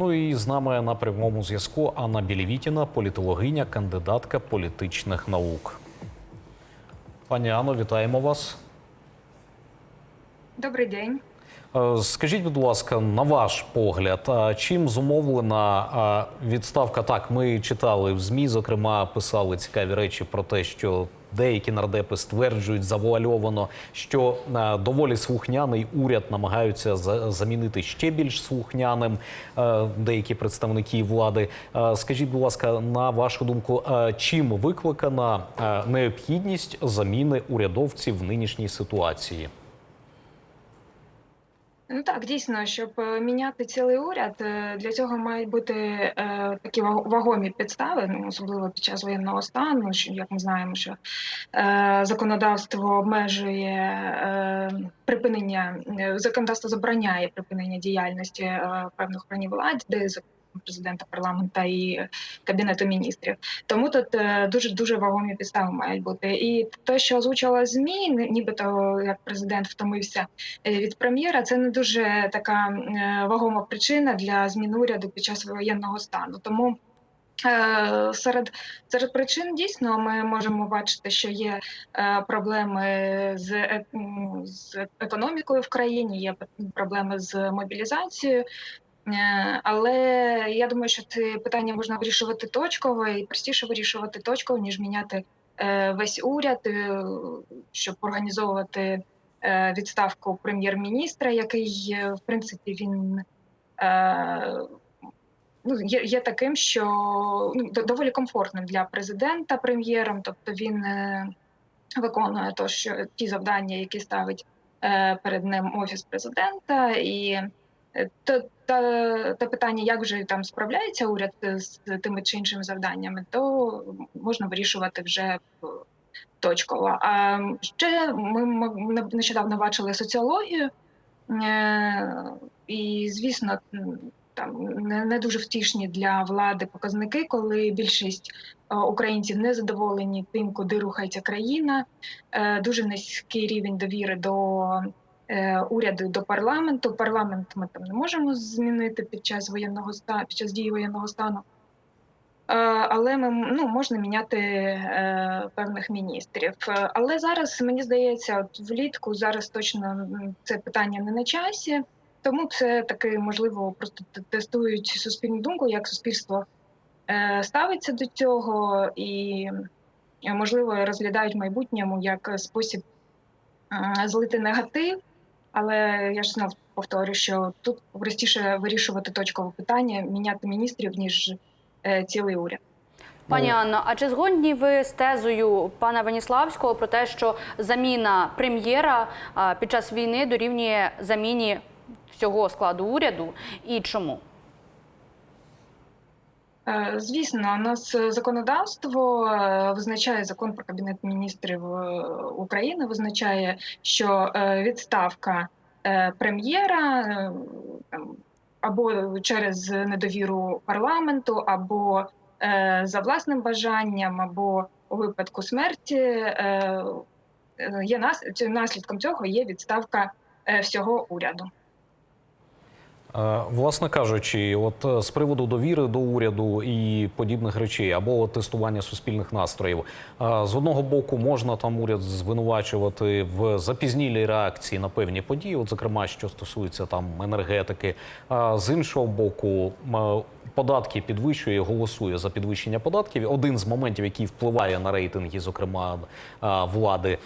Ну і з нами на прямому зв'язку Анна Білівітіна, політологиня, кандидатка політичних наук. Пані Анно, вітаємо вас. Добрий день. Е, Скажіть, будь ласка, на ваш погляд, чим зумовлена відставка? Так, ми читали в ЗМІ, зокрема, писали цікаві речі про те, що деякі нардепи стверджують завуальовано, що е, доволі слухняний уряд намагаються за- замінити ще більш слухняним е, деякі представники влади. Е, Скажіть, будь ласка, на вашу думку, чим викликана необхідність заміни урядовців в нинішній ситуації? Ну так, дійсно, щоб е, міняти цілий уряд, е, для цього мають бути е, такі ваг- вагомі підстави, ну особливо під час воєнного стану. що, Як ми знаємо, що е, законодавство обмежує е, припинення, е, законодавство забороняє припинення діяльності е, певних органів влади, де президента, парламента і кабінету міністрів. Тому тут е, дуже дуже вагомі підстави мають бути. І те, що озвучила змі, нібито як президент втомився е, від прем'єра, це не дуже така е, вагома причина для зміни уряду під час воєнного стану. Тому серед, серед причин дійсно ми можемо бачити, що є проблеми з, з економікою в країні, є проблеми з мобілізацією. Е, Але я думаю, що це питання можна вирішувати точково і простіше вирішувати точково, ніж міняти е, весь уряд, е, щоб організовувати відставку прем'єр-міністра, який в принципі він ну, є, є таким, що ну, доволі комфортним для президента прем'єром, тобто він виконує то, що ті завдання, які ставить перед ним офіс президента, і то та, те питання, як вже там справляється уряд з тими чи іншими завданнями, то можна вирішувати вже е, точково. А ще ми нещодавно бачили соціологію, е, і звісно, там не, дуже втішні для влади показники, коли більшість е, українців не задоволені тим, куди рухається країна. Е, Дуже низький рівень довіри до е, уряду, до парламенту. Парламент ми там не можемо змінити під час воєнного стану, під час дії воєнного стану. Е, Але ми ну, можна міняти е, певних міністрів. Е, Але зараз мені здається, от влітку зараз точно це питання не на часі, тому це таки можливо просто тестують суспільну думку, як суспільство е, ставиться до цього, і е, можливо розглядають майбутньому як спосіб е, злити негатив. Але я ж знов повторю, що тут простіше вирішувати точкове питання, міняти міністрів, ніж е, цілий уряд. Пані Ну, Анно, а чи згодні ви з тезою пана Веніславського про те, що заміна прем'єра під час війни дорівнює заміні всього складу уряду? І чому? Е, Звісно, у нас законодавство е, визначає закон про кабінет міністрів е, України, визначає, що відставка прем'єра або через недовіру парламенту, або за власним бажанням, або у випадку смерті є наслідком цього є відставка всього уряду. Е, Власне кажучи, от е, з приводу довіри до уряду і подібних речей, або тестування суспільних настроїв, е, з одного боку можна там уряд звинувачувати в запізнілій реакції на певні події, от зокрема, що стосується там енергетики. А з іншого боку, податки підвищує, голосує за підвищення податків. Один з моментів, який впливає на рейтинги, зокрема влади,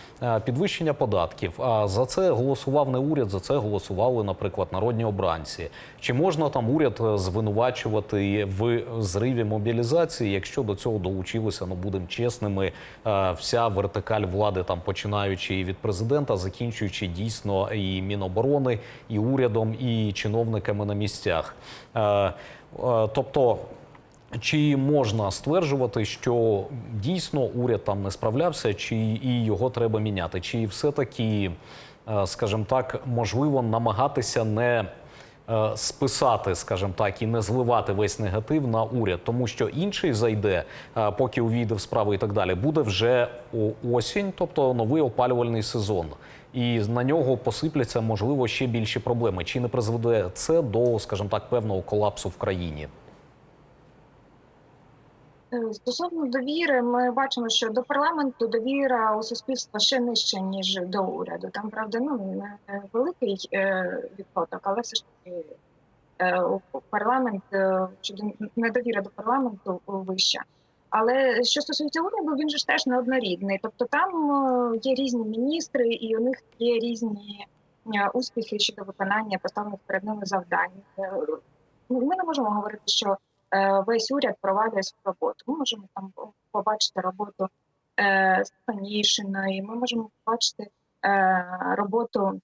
підвищення податків. А за це голосував не уряд, за це голосували, наприклад, народні обранці. Чи можна там уряд е, звинувачувати в зриві мобілізації, якщо до цього долучилися, ну будемо чесними, е, вся вертикаль влади, там починаючи від президента, закінчуючи дійсно і міноборони, і урядом, і чиновниками на місцях. Е, Тобто. Чи можна стверджувати, що дійсно уряд там не справлявся, чи і його треба міняти? Чи все-таки, е, скажімо так, можливо намагатися не списати, скажімо так, і не зливати весь негатив на уряд, тому що інший зайде, е, поки увійде в справу і так далі, буде вже осінь, тобто новий опалювальний сезон. і на нього посипляться можливо ще більші проблеми. Чи не призведе це до, скажімо так, певного колапсу в країні? Е, Стосовно довіри, ми бачимо, що до парламенту довіра у суспільства ще нижче, ніж до уряду. Там, правда, ну не великий е, відсоток, але все ж таки е, парламент щодо недовіра до парламенту вища. Але що стосується уряду, він же ж теж неоднорідний. Тобто там є різні міністри, і у них є різні успіхи щодо виконання поставлених перед ними завдань. Е, Ми не можемо говорити, що весь уряд провалює свою роботу. Ми можемо там побачити роботу е, Стефанішиної, ми можемо побачити е, роботу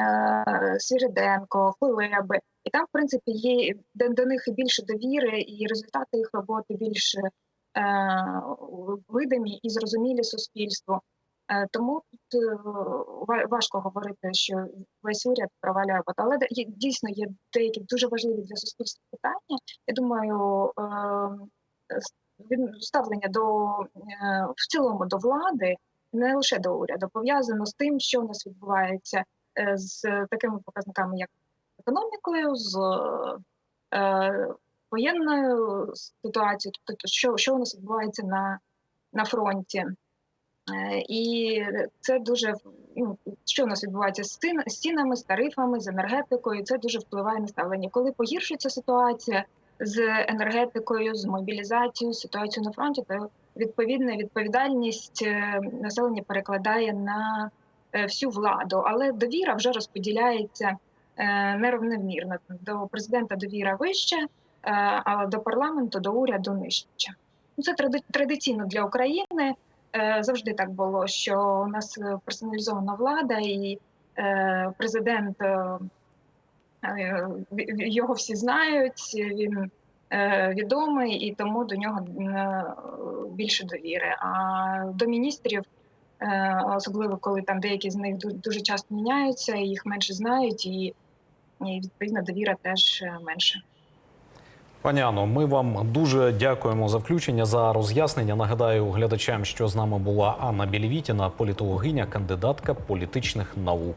е, Свіриденко, Кулеби. І там, в принципі, є до, до них більше довіри, і результати їх роботи більш е, видимі і зрозумілі суспільству. Е, тому тут е, важко говорити, що весь уряд провалює роботу. Але дійсно є деякі дуже важливі для суспільства питання. Я думаю, е, ставлення до в цілому до влади, не лише до уряду, пов'язано з тим, що у нас відбувається з такими показниками, як економікою, з воєнною ситуацією, тобто що, що у нас відбувається на, на фронті. Е, І це дуже ну, що у нас відбувається з цін- з цінами, з тарифами, з енергетикою. Це дуже впливає на ставлення. Коли погіршується ситуація з енергетикою, з мобілізацією, ситуацією на фронті, то відповідна відповідальність е, населення перекладає на е, всю владу, але довіра вже розподіляється нерівномірно. До президента довіра вища, а до парламенту, до уряду нижче. Ну, Це тради- традиційно для України. Е, Завжди так було, що у нас е, персоналізована влада, і е, президент його всі знають. Він відомий, і тому до нього більше довіри. А до міністрів, особливо коли там деякі з них ду- дуже часто міняються, їх менше знають, і, відповідно довіра теж менше. Пані Анно, ми вам дуже дякуємо за включення за роз'яснення. Нагадаю глядачам, що з нами була Анна Білівітіна, політологиня, кандидатка політичних наук.